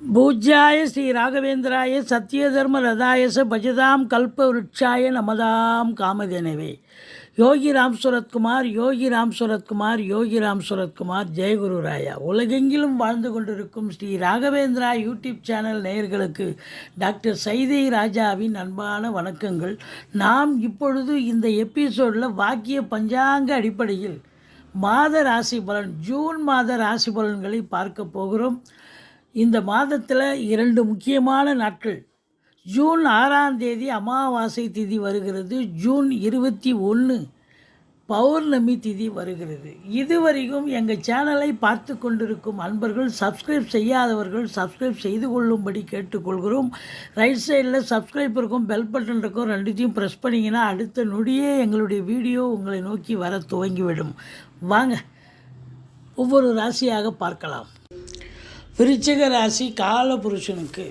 பூஜ்யாய ஸ்ரீ ராகவேந்திராய சத்யதர்ம ரதாயச பஜதாம் கல்ப விருட்சாய நமதாம் காமதேனவே. யோகி ராம் சுரத்குமார் யோகி ராம் சுரத்குமார் யோகி ராம் சுரத்குமார் ஜெயகுரு ராயா. உலகெங்கிலும் வாழ்ந்து கொண்டிருக்கும் ஸ்ரீ ராகவேந்திரா யூடியூப் சேனல் நேயர்களுக்கு டாக்டர் சைதை ராஜாவின் அன்பான வணக்கங்கள். நாம் இப்பொழுது இந்த எபிசோடில் வாக்கிய பஞ்சாங்க அடிப்படையில் மாத ராசி பலன் ஜூன் மாத ராசி பலன்களை பார்க்க போகிறோம். இந்த மாதத்தில் இரண்டு முக்கியமான நாட்கள். ஜூன் ஆறாம் தேதி அமாவாசை திதி வருகிறது. ஜூன் இருபத்தி ஒன்று பௌர்ணமி திதி வருகிறது. இதுவரைக்கும் எங்கள் சேனலை பார்த்து கொண்டிருக்கும் அன்பர்கள் சப்ஸ்கிரைப் செய்யாதவர்கள் சப்ஸ்கிரைப் செய்து கொள்ளும்படி கேட்டுக்கொள்கிறோம். ரைட் சைடில் சப்ஸ்கிரைப் இருக்கும் பெல் பட்டன் இருக்கும் ரெண்டுத்தையும் ப்ரெஸ் பண்ணிங்கன்னா அடுத்த நொடியே எங்களுடைய வீடியோ உங்களை நோக்கி வர துவங்கிவிடும். வாங்க ஒவ்வொரு ராசியாக பார்க்கலாம். விருச்சிக ராசி காலபுருஷனுக்கு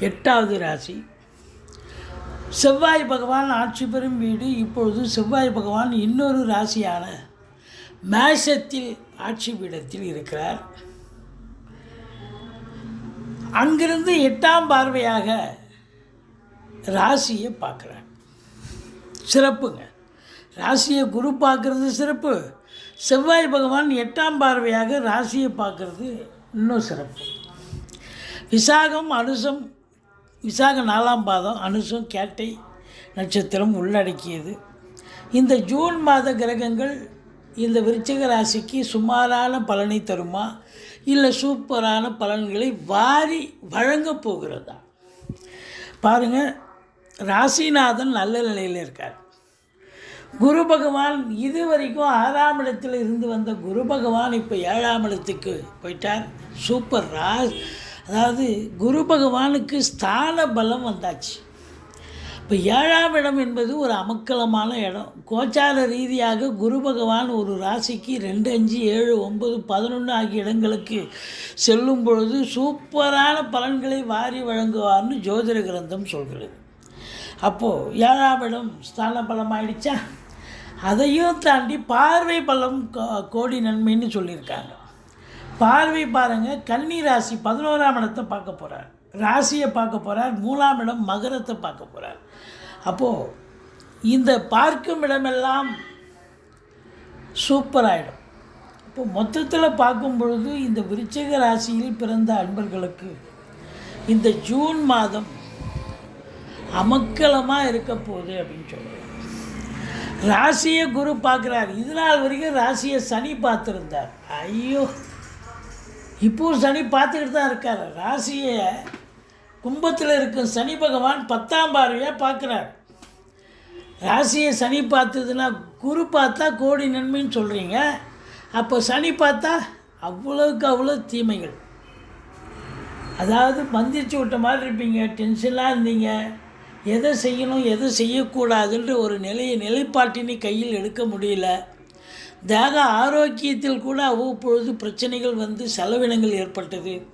எட்டாவது ராசி. செவ்வாய் பகவான் ஆட்சி பெறும் வீடு. இப்பொழுது செவ்வாய் பகவான் இன்னொரு ராசியான மேஷத்தில் ஆட்சி பீடத்தில் இருக்கிறார். அங்கிருந்து எட்டாம் பார்வையாக ராசியை பார்க்குறார். சிறப்புங்க. ராசியை குரு பார்க்குறது சிறப்பு. செவ்வாய் பகவான் எட்டாம் பார்வையாக ராசியை பார்க்குறது இன்னும் சிறப்பு. விசாகம் அனுசம் விசாக நாலாம் பாதம் அனுசம் கேட்டை நட்சத்திரம் உள்ளடக்கியது. இந்த ஜூன் மாத கிரகங்கள் இந்த விருச்சிக ராசிக்கு சுமாரான பலனை தருமா? இல்லை சூப்பரான பலன்களை வாரி வழங்கப் போகிறதா? பாருங்கள் ராசிநாதன் நல்ல நிலையில் இருக்கார். குரு பகவான் இது வரைக்கும் ஆறாம் இடத்தில் இருந்து வந்த குரு பகவான் இப்போ ஏழாம் இடத்துக்கு போயிட்டார். சூப்பர் ரா அதாவது குரு பகவானுக்கு ஸ்தான பலம் வந்தாச்சு. இப்போ ஏழாம் இடம் என்பது ஒரு அமக்கலமான இடம். கோச்சார ரீதியாக குரு பகவான் ஒரு ராசிக்கு ரெண்டு அஞ்சு ஏழு ஒன்பது பதினொன்று ஆகிய இடங்களுக்கு செல்லும் பொழுது சூப்பரான பலன்களை வாரி வழங்குவார்னு ஜோதிட கிரந்தம் சொல்கிறது. அப்போது ஏழாம் இடம் ஸ்தான பலம் ஆயிடுச்சா அதையும் தாண்டி பார்வை பலம் கோ- கோடி நன்மைன்னு சொல்லியிருக்காங்க. பார்வை பாருங்கள் கன்னி ராசி பதினோராம் இடத்தை பார்க்க போகிறார் ராசியை பார்க்க போகிறார் மூணாம் இடம் மகரத்தை பார்க்க போகிறார் அப்போது இந்த பார்க்கும் இடமெல்லாம் சூப்பராகிடும் இப்போ மொத்தத்தில் பார்க்கும் பொழுது இந்த விருச்சிக ராசியில் பிறந்த அன்பர்களுக்கு இந்த ஜூன் மாதம் அமக்கலமாக இருக்க போகுது அப்படின்னு சொல்லுவாங்க ராசியை குரு பார்க்குறார். இதனால் வரைக்கும் ராசியை சனி பார்த்துருந்தார். ஐயோ. இப்போவும் சனி பார்த்துக்கிட்டு தான் இருக்கார். ராசியை கும்பத்தில் இருக்கும் சனி பகவான் பத்தாம் பார்வையாக பார்க்குறார். ராசியை சனி பார்த்ததுன்னா குரு பார்த்தா கோடி நன்மைன்னு சொல்கிறீங்க அப்போ சனி பார்த்தா அவ்வளோக்கு அவ்வளோ தீமைகள். அதாவது மந்திரிச்சு விட்ட மாதிரி இருப்பீங்க. டென்ஷனாக இருந்தீங்க. எதை செய்யணும் எதை செய்யக்கூடாதுன்ற ஒரு நிலையை நிலைப்பாட்டினை கையில் எடுக்க முடியல. தேக ஆரோக்கியத்தில் கூட அவ்வப்பொழுது பிரச்சனைகள் வந்து செலவினங்கள் ஏற்பட்டது.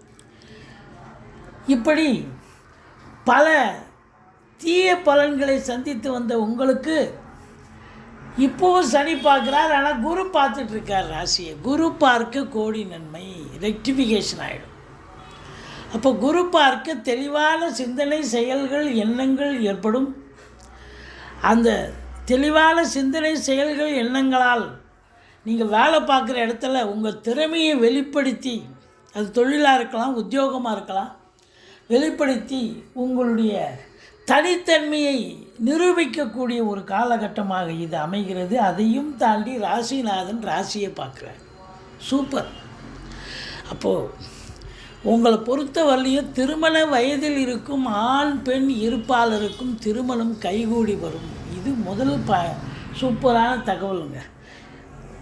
இப்படி பல தீய பலன்களை சந்தித்து வந்த உங்களுக்கு இப்போவும் சனி பார்க்குறார் ஆனால் குரு பார்த்துட்ருக்கார் ராசியை. குரு பார்க்க கோடி நன்மை ரெக்டிஃபிகேஷன் ஆகிடும் அப்போ குரு பார்க்க தெளிவான சிந்தனை செயல்கள் எண்ணங்கள் ஏற்படும். அந்த தெளிவான சிந்தனை செயல்கள் எண்ணங்களால் நீங்கள் வேலை பார்க்குற இடத்துல உங்கள் திறமையை வெளிப்படுத்தி அது தொழிலாக இருக்கலாம் உத்தியோகமாக இருக்கலாம் வெளிப்படுத்தி உங்களுடைய தனித்தன்மையை நிரூபிக்கக்கூடிய ஒரு காலகட்டமாக இது அமைகிறது. அதையும் தாண்டி ராசிநாதன் ராசியை பார்க்குறார். சூப்பர். அப்போது உங்களை பொறுத்த வரலையும் திருமண வயதில் இருக்கும் ஆண் பெண் இருப்பாளருக்கும் திருமணம் கைகூடி வரும். இது முதல் ப சூப்பரான தகவலுங்க.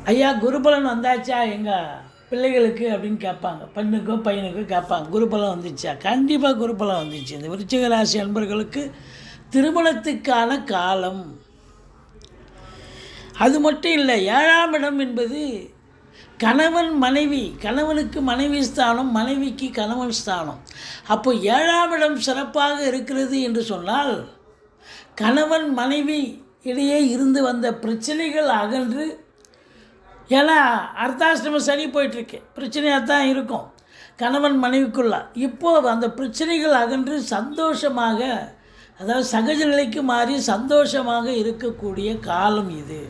ஐயா குருபலன் வந்தாச்சா? எங்கள் பிள்ளைகளுக்கு அப்படின்னு கேட்பாங்க. பெண்ணுக்கோ பையனுக்கோ கேட்பாங்க. குருபலம் வந்துச்சா? கண்டிப்பாக குருபலம் வந்துச்சு. இந்த விருச்சிக ராசி அன்பர்களுக்கு திருமணத்துக்கான காலம். அது மட்டும் இல்லை ஏழாம் இடம் என்பது கணவன் மனைவி கணவனுக்கு மனைவி ஸ்தானம் மனைவிக்கு கணவன் ஸ்தானம். அப்போ ஏழாம் இடம் சிறப்பாக இருக்கிறது என்று சொன்னால் கணவன் மனைவி இடையே இருந்து வந்த பிரச்சனைகள் அகன்று ஏன்னா அர்த்தாஷ்டம சனி போயிட்டுருக்கு. பிரச்சனையாக தான் இருக்கும். கணவன் மனைவிக்குள்ள. இப்போது அந்த பிரச்சனைகள் அகன்று சந்தோஷமாக அதாவது சகஜ நிலைக்கு மாறி சந்தோஷமாக இருக்கக்கூடிய காலம் இது.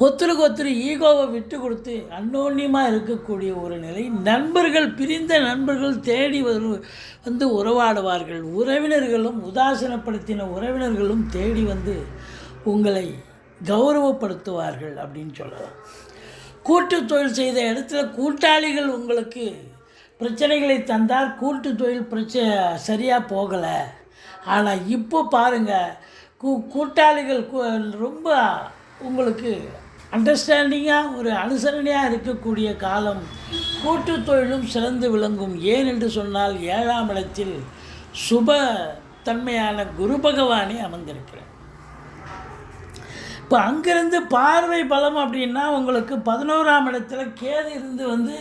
ஒத்துருக்கு ஒத்துரு ஈகோவை விட்டு கொடுத்து அன்னோன்யமாக இருக்கக்கூடிய ஒரு நிலை நண்பர்கள் பிரிந்த நண்பர்கள் தேடி வரு வந்து உறவாடுவார்கள். உறவினர்களும் உதாசீனப்படுத்தின உறவினர்களும் தேடி வந்து உங்களை கௌரவப்படுத்துவார்கள் அப்படின்னு சொல்லலாம். கூட்டு தொழில் செய்த இடத்துல கூட்டாளிகள் உங்களுக்கு பிரச்சனைகளை தந்தால் கூட்டு தொழில் பிரச்சனை சரியாக போகலை. ஆனால் இப்போ பாருங்கள் கூ கூட்டாளிகள் கூ- ரொம்ப உங்களுக்கு அண்டர்ஸ்டாண்டிங்காக ஒரு அனுசரணையாக இருக்கக்கூடிய காலம் கூட்டு தொழிலும் சிறந்து விளங்கும். ஏன் என்று சொன்னால் ஏழாம் இடத்தில் சுப தன்மையான குரு பகவானே அமர்ந்திருக்கிறார். இப்போ அங்கேருந்து பார்வை பலம் அப்படின்னா உங்களுக்கு பதினோராம் இடத்துல கேது இருந்து வந்து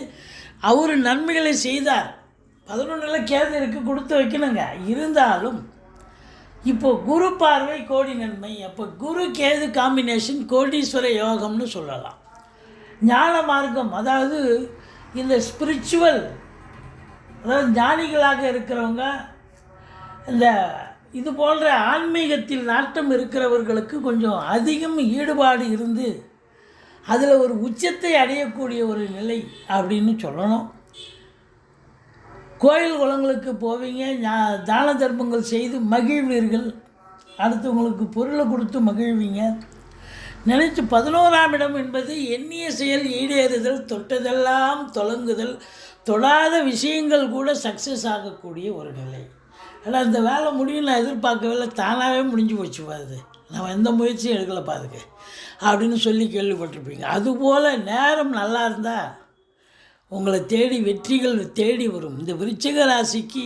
அவர் நன்மைகளை செய்தார். பதினொன்றில் கேது இருக்கு கொடுத்து வைக்கணுங்க. இருந்தாலும் இப்போ குரு பார்வை கோடி நன்மை. அப்போ குரு கேது காம்பினேஷன் கோடீஸ்வர யோகம்னு சொல்லலாம். ஞான மார்க்கம் அதாவது இந்த ஸ்பிரிச்சுவல் அதாவது ஞானிகளாக இருக்கிறவங்க இந்த இது போன்ற ஆன்மீகத்தில் நாட்டம் இருக்கிறவர்களுக்கு கொஞ்சம் அதிகம் ஈடுபாடு இருந்து அதில் ஒரு உச்சத்தை அடையக்கூடிய ஒரு நிலை அப்படின்னு சொல்லணும். கோயில் குளங்களுக்கு போவீங்க தான தர்மங்கள் செய்து மகிழ்வீர்கள். அடுத்தவங்களுக்கு பொருளை கொடுத்து மகிழ்வீங்க. நினைத்து பதினோராம் இடம் என்பது எண்ணிய செயல் ஈடேறுதல் தொட்டதெல்லாம் தொடங்குதல் தொடாத விஷயங்கள் கூட சக்ஸஸ் ஆகக்கூடிய ஒரு நிலை. ஆனால் இந்த வேலை முடியும் நான் எதிர்பார்க்கவே இல்லை தானாகவே முடிஞ்சு போச்சு பாருது நான் எந்த முயற்சியும் எடுக்கலை பாருங்க. அப்படின்னு சொல்லி கேள்விப்பட்டிருப்பீங்க. அதுபோல் நேரம் நல்லா இருந்தால் உங்களை தேடி வெற்றிகள் தேடி வரும். இந்த விருச்சிக ராசிக்கு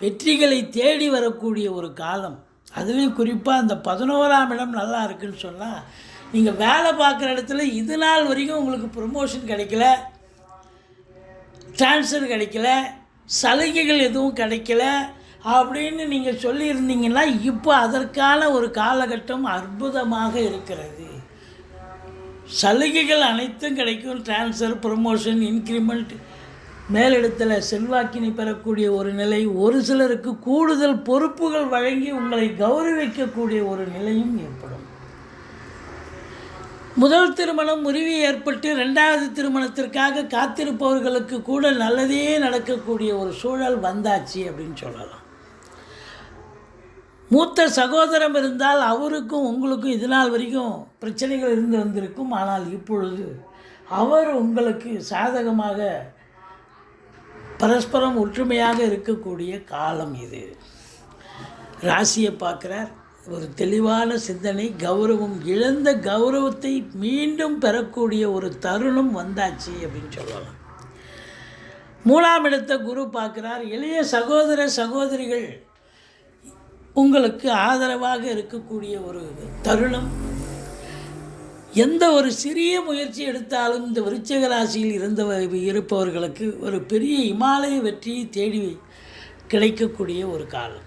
வெற்றிகளை தேடி வரக்கூடிய ஒரு காலம். அதுலேயும் குறிப்பாக அந்த பதினோராம் இடம் நல்லா இருக்குன்னு சொன்னால் நீங்கள் வேலை பார்க்குற இடத்துல இது நாள் வரைக்கும் உங்களுக்கு ப்ரொமோஷன் கிடைக்கல ட்ரான்ஸ்ஃபர் கிடைக்கல சலுகைகள் எதுவும் கிடைக்கல அப்படின்னு நீங்கள் சொல்லியிருந்தீங்கன்னா இப்போ அதற்கான ஒரு காலகட்டம் அற்புதமாக இருக்கிறது. சலுகைகள் அனைத்தும் கிடைக்கும். ட்ரான்ஸ்ஃபர் ப்ரொமோஷன் இன்க்ரிமெண்ட் மேலிடத்தில் செல்வாக்கினை பெறக்கூடிய ஒரு நிலை ஒரு சிலருக்கு கூடுதல் பொறுப்புகள் வழங்கி உங்களை கௌரவிக்கக்கூடிய ஒரு நிலையும் ஏற்படும். முதல் திருமணம் முறிவு ஏற்பட்டு ரெண்டாவது திருமணத்திற்காக காத்திருப்பவர்களுக்கு கூட நல்லதே நடக்கக்கூடிய ஒரு சூழல் வந்தாச்சு அப்படின்னு சொல்லலாம். மூத்த சகோதரம் இருந்தால் அவருக்கும் உங்களுக்கும் இது நாள் வரைக்கும் பிரச்சனைகள் இருந்து வந்திருக்கும். ஆனால் இப்பொழுது அவர் உங்களுக்கு சாதகமாக பரஸ்பரம் ஒற்றுமையாக இருக்கக்கூடிய காலம் இது. ராசியை பார்க்குறார். ஒரு தெளிவான சிந்தனை கௌரவம் இழந்த கௌரவத்தை மீண்டும் பெறக்கூடிய ஒரு தருணம் வந்தாச்சு அப்படின்னு சொல்லலாம். மூணாம் இடத்தை குரு பார்க்குறார். இளைய சகோதர சகோதரிகள் உங்களுக்கு ஆதரவாக இருக்கக்கூடிய ஒரு தருணம். எந்த ஒரு சிறிய முயற்சி எடுத்தாலும் இந்த விருச்சக ராசியில் இருந்த இருப்பவர்களுக்கு ஒரு பெரிய இமாலய வெற்றியை தேடி கிடைக்கக்கூடிய ஒரு காலம்.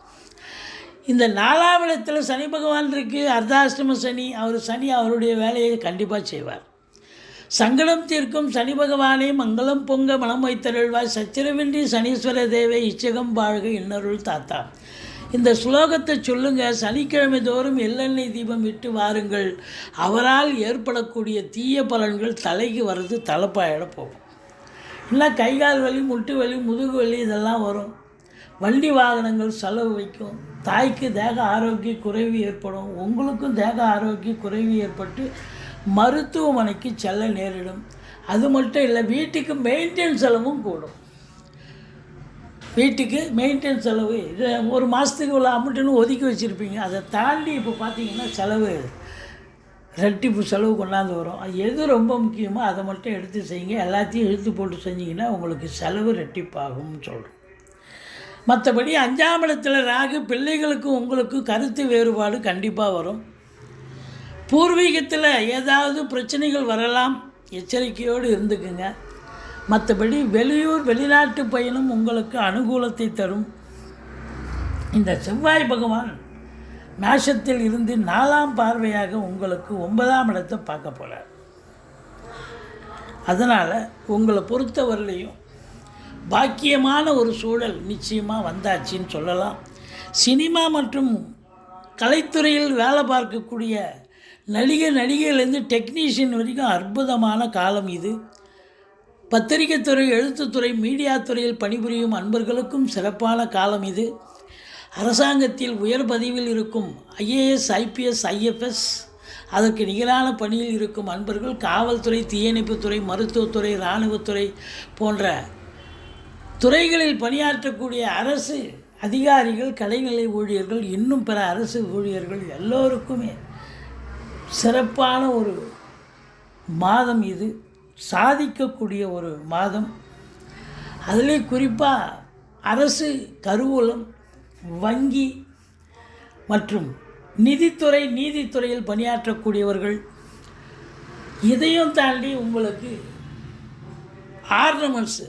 இந்த நாலாம் சனி பகவான் இருக்குது அர்த்தாஷ்டம சனி அவர் சனி அவருடைய வேலையை கண்டிப்பாக செய்வார். சங்கடம் தீர்க்கும் சனி பகவானே மங்களம் பொங்க மனம் வைத்தருள்வாய் சச்சிரவின்றி சனீஸ்வர தேவை இச்சகம் வாழ்க இன்னருள் தாத்தா. இந்த ஸ்லோகத்தை சொல்லுங்க சனிக்கிழமை தோறும் எள்ளெண்ணெய் தீபம் விட்டு வாருங்கள். அவரால் ஏற்படக்கூடிய தீய பலன்கள் தலைக்கு வர்றது தலைப்பாயிட போகும். இல்லை கை கால் வலி முட்டு வலி முதுகு வலி இதெல்லாம் வரும். வண்டி வாகனங்கள் செலவு வைக்கும். தாய்க்கு தேக ஆரோக்கிய குறைவு ஏற்படும். உங்களுக்கும் தேக ஆரோக்கிய குறைவு ஏற்பட்டு மருத்துவமனைக்கு செல்ல நேரிடும். அது மட்டும் இல்லை வீட்டுக்கு மெயின்டெனன்ஸ் செலவும் கூடும். வீட்டுக்கு மெயின்டெனன்ஸ் செலவு இது ஒரு மாதத்துக்கு உள்ள அமௌண்ட்டுன்னு ஒதுக்கி வச்சுருப்பீங்க. அதை தாண்டி இப்போ பார்த்தீங்கன்னா செலவு ரெட்டிப்பு செலவு கொண்டாந்து வரும். எது ரொம்ப முக்கியமோ அதை மட்டும் எடுத்து செய்யுங்க. எல்லாத்தையும் இழுத்து போட்டு செஞ்சீங்கன்னா உங்களுக்கு செலவு ரெட்டிப்பாகும்னு சொல்கிறோம் மற்றபடி அஞ்சாம் இடத்துல ராகு பிள்ளைகளுக்கும் உங்களுக்கும் கருத்து வேறுபாடு கண்டிப்பாக வரும். பூர்வீகத்தில் ஏதாவது பிரச்சனைகள் வரலாம் எச்சரிக்கையோடு இருந்துக்குங்க. மற்றபடி வெளியூர் வெளிநாட்டு பயணம் உங்களுக்கு அனுகூலத்தை தரும். இந்த செவ்வாய் பகவான் மேஷத்தில் இருந்து நாலாம் பார்வையாக உங்களுக்கு ஒன்பதாம் இடத்தை பார்க்க போகிறார் அதனால் உங்களை பொறுத்தவரையிலையும் பாக்கியமான ஒரு சூழல் நிச்சயமாக வந்தாச்சின்னு சொல்லலாம். சினிமா மற்றும் கலைத்துறையில் வேலை பார்க்கக்கூடிய நடிகர் நடிகையிலேருந்து டெக்னீஷியன் வரைக்கும் அற்புதமான காலம் இது. பத்திரிகைத்துறை எழுத்துத்துறை மீடியா துறையில் பணிபுரியும் அன்பர்களுக்கும் சிறப்பான காலம் இது. அரசாங்கத்தில் உயர் பதவியில் இருக்கும் ஐஏஎஸ் ஐபிஎஸ் ஐஎஃப்எஸ் அதற்கு நிகரான பணியில் இருக்கும் அன்பர்கள் காவல்துறை தீயணைப்புத்துறை மருத்துவத்துறை இராணுவத்துறை போன்ற துறைகளில் பணியாற்றக்கூடிய அரசு அதிகாரிகள் கலைநிலை ஊழியர்கள் இன்னும் பிற அரசு ஊழியர்கள் எல்லோருக்குமே சிறப்பான ஒரு மாதம் இது. சாதிக்கக்கூடிய ஒரு மாதம். அதிலே குறிப்பாக அரசு கருவூலம் வங்கி மற்றும் நிதித்துறை நீதித்துறையில் பணியாற்றக்கூடியவர்கள் இதையும் தாண்டி உங்களுக்கு ஆர்னமெண்ட்ஸு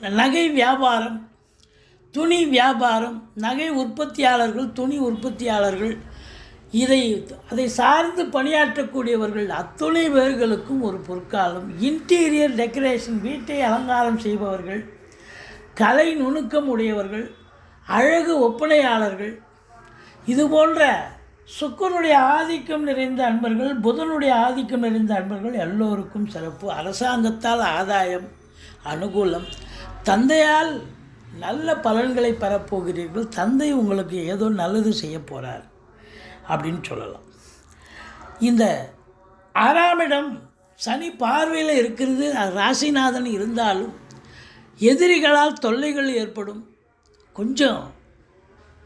நகை வியாபாரம் துணி வியாபாரம் நகை உற்பத்தியாளர்கள் துணி உற்பத்தியாளர்கள் இதை அதை சார்ந்து பணியாற்றக்கூடியவர்கள் அத்துணை பேர்களுக்கும் ஒரு பொற்காலம். இன்டீரியர் டெக்கரேஷன் வீட்டை அலங்காரம் செய்பவர்கள் கலை நுணுக்கம் உடையவர்கள் அழகு ஒப்பனையாளர்கள். இது போன்ற சுக்கனுடைய ஆதிக்கம் நிறைந்த அன்பர்கள் புதனுடைய ஆதிக்கம் நிறைந்த அன்பர்கள் எல்லோருக்கும் சிறப்பு. அரசாங்கத்தால் ஆதாயம் அனுகூலம். தந்தையால் நல்ல பலன்களை பெறப்போகிறீர்கள். தந்தை உங்களுக்கு ஏதோ நல்லது செய்ய போகிறார் அப்படின்னு சொல்லலாம். இந்த ஆறாம் இடம் சனி பார்வையில் இருக்கிறது ராசிநாதன் இருந்தாலும் எதிரிகளால் தொல்லைகள் ஏற்படும். கொஞ்சம்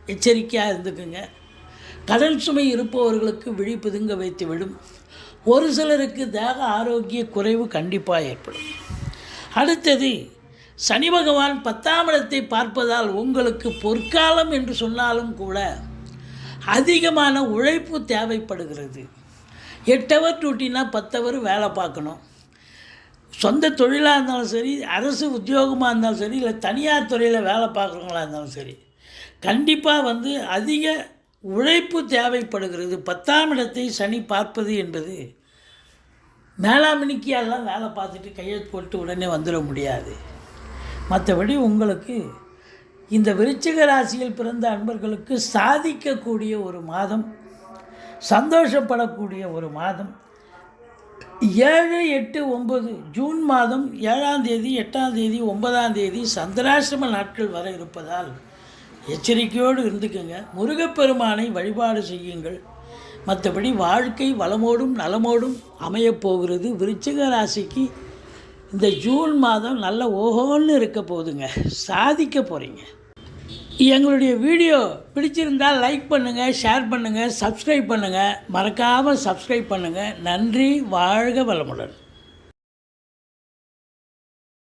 எச்சரிக்கையாக இருந்துக்குங்க. கடன் சுமை இருப்பவர்களுக்கு விழிப்புதுங்க வைத்து விடும். ஒரு சிலருக்கு தேக ஆரோக்கிய குறைவு கண்டிப்பாக ஏற்படும். அடுத்தது சனி பகவான் பத்தாம் இடத்தை பார்ப்பதால் உங்களுக்கு பொற்காலம் என்று சொன்னாலும் கூட அதிகமான உழைப்பு தேவைப்படுகிறது. எட்டு அவர் டியூட்டினா பத்து வேலை பார்க்கணும். சொந்த தொழிலாக இருந்தாலும் சரி அரசு உத்தியோகமாக இருந்தாலும் சரி இல்லை தனியார் துறையில் வேலை பார்க்குறவங்களா இருந்தாலும் சரி கண்டிப்பாக வந்து அதிக உழைப்பு தேவைப்படுகிறது. பத்தாம் இடத்தை சனி பார்ப்பது என்பது மேலாமணிக்கெல்லாம் வேலை பார்த்துட்டு கையெழுத்து போட்டு உடனே வந்துட முடியாது. மற்றபடி உங்களுக்கு இந்த விருச்சிக ராசியில் பிறந்த அன்பர்களுக்கு சாதிக்கக்கூடிய ஒரு மாதம் சந்தோஷப்படக்கூடிய ஒரு மாதம். ஏழு எட்டு ஒம்பது ஜூன் மாதம் ஏழாம் தேதி எட்டாம் தேதி ஒன்பதாம் தேதி சந்திராசிரம நாட்கள் வர இருப்பதால் எச்சரிக்கையோடு இருந்துக்கங்க. முருகப்பெருமானை வழிபாடு செய்யுங்கள். மற்றபடி வாழ்க்கை வளமோடும் நலமோடும் அமையப் போகிறது. விருச்சிக ராசிக்கு இந்த ஜூன் மாதம் நல்ல ஓஹோன்னு இருக்க போகுதுங்க. சாதிக்க போகிறீங்க எங்களுடைய வீடியோ பிடிச்சிருந்தால் லைக் பண்ணுங்கள் ஷேர் பண்ணுங்கள் சப்ஸ்கிரைப் பண்ணுங்கள் மறக்காமல் சப்ஸ்கிரைப் பண்ணுங்கள் நன்றி வாழ்க வளமுடன்.